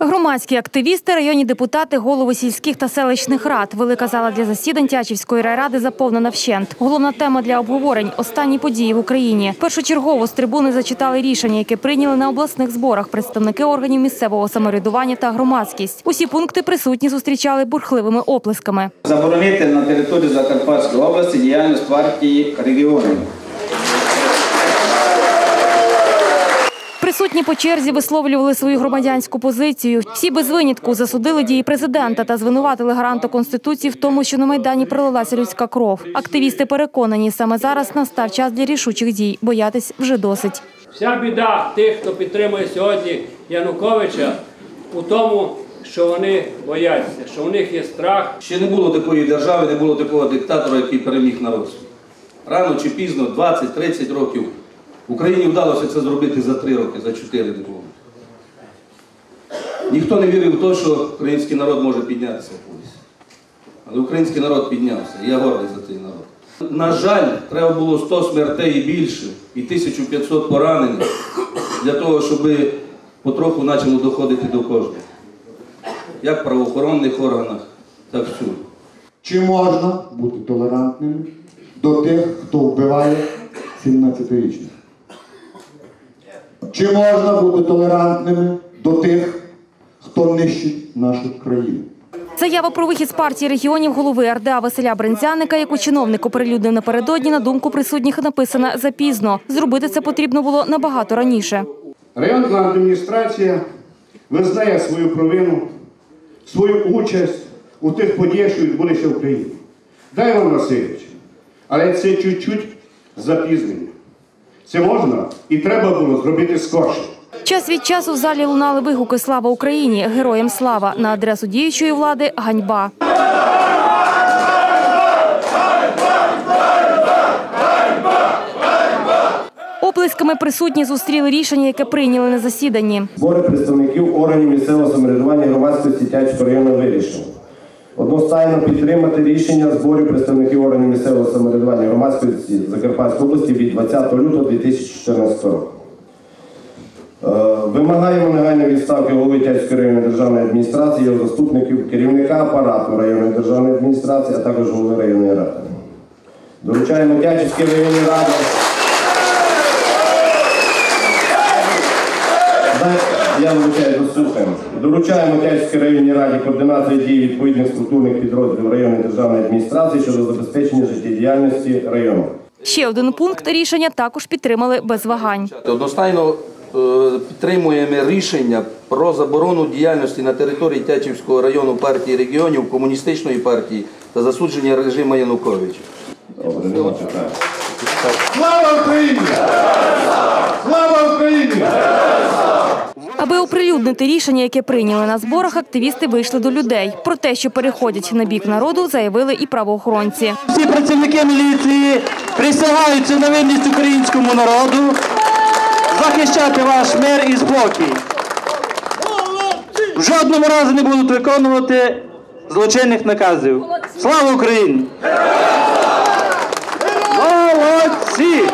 Громадські активісти, районні депутати, голови сільських та селищних рад. Велика зала для засідань Тячівської райради заповнена вщент. Головна тема для обговорень – останні події в Україні. Першочергово з трибуни зачитали рішення, яке прийняли на обласних зборах представники органів місцевого самоврядування та громадськість. Усі пункти присутні зустрічали бурхливими оплесками. Заборонити на території Закарпатської області діяльність партії регіонів. Присутні по черзі висловлювали свою громадянську позицію. Всі без винятку засудили дії президента та звинуватили гаранта Конституції в тому, що на Майдані пролилася людська кров. Активісти переконані, саме зараз настав час для рішучих дій. Боятись вже досить. Вся біда тих, хто підтримує сьогодні Януковича, у тому, що вони бояться, що у них є страх. Ще не було такої держави, не було такого диктатора, який переміг народ. Рано чи пізно, 20-30 років, Україні вдалося це зробити за 3 роки, за 4 не було. Ніхто не вірив в те, що український народ може піднятися колись. Але український народ піднявся, і я гордий за цей народ. На жаль, треба було 100 смертей і більше, і 1500 поранених для того, щоб потроху почало доходити до кожного. Як в правоохоронних органах, так всюди. Чи можна бути толерантним до тих, хто вбиває 17-річних? Чи можна бути толерантними до тих, хто нищить нашу країну? Заява про вихід з партії регіонів голови РДА Василя Бринзяника, яку чиновник оприлюднив напередодні, на думку присутніх написана запізно. Зробити це потрібно було набагато раніше. Районна адміністрація визнає свою провину, свою участь у тих подіях, що відбулися в країні. Дай Іван Васильович, але це чуть-чуть запізнення. Це можна і треба було зробити скорше. Час від часу в залі лунали вигуки «Слава Україні! Героям слава!» на адресу діючої влади «Ганьба!». Оплесками присутні зустріли рішення, яке прийняли на засіданні. Збори представників органів місцевого самоврядування громадськості Тячського району вирішили. Одностайно підтримати рішення зборів представників органів місцевого самоврядування громадськості Закарпатської області від 20 лютого 2014 року. Е, Вимагаємо негайної відставки голови Тячської районної державної адміністрації, його заступників, керівника апарату районної державної адміністрації, а також голови районної ради. Доручаємо Тячівській районній раді. Я вибачаю, дослухаємо. Доручаємо Тячівській районній раді координацію дій відповідних структурних підрозділів районної державної адміністрації щодо забезпечення життєдіяльності району. Ще один пункт рішення також підтримали без вагань. Одностайно е, підтримуємо рішення про заборону діяльності на території Тячівського району партії регіонів, комуністичної партії та засудження режиму Януковича. Добре. Слава Україні! Слава Україні! Аби оприлюднити рішення, яке прийняли на зборах, активісти вийшли до людей. Про те, що переходять на бік народу, заявили і правоохоронці. Всі працівники міліції присягаються на вірність українському народу, захищати ваш мир і спокій. В жодному разі не будуть виконувати злочинних наказів. Слава Україні! Молодці!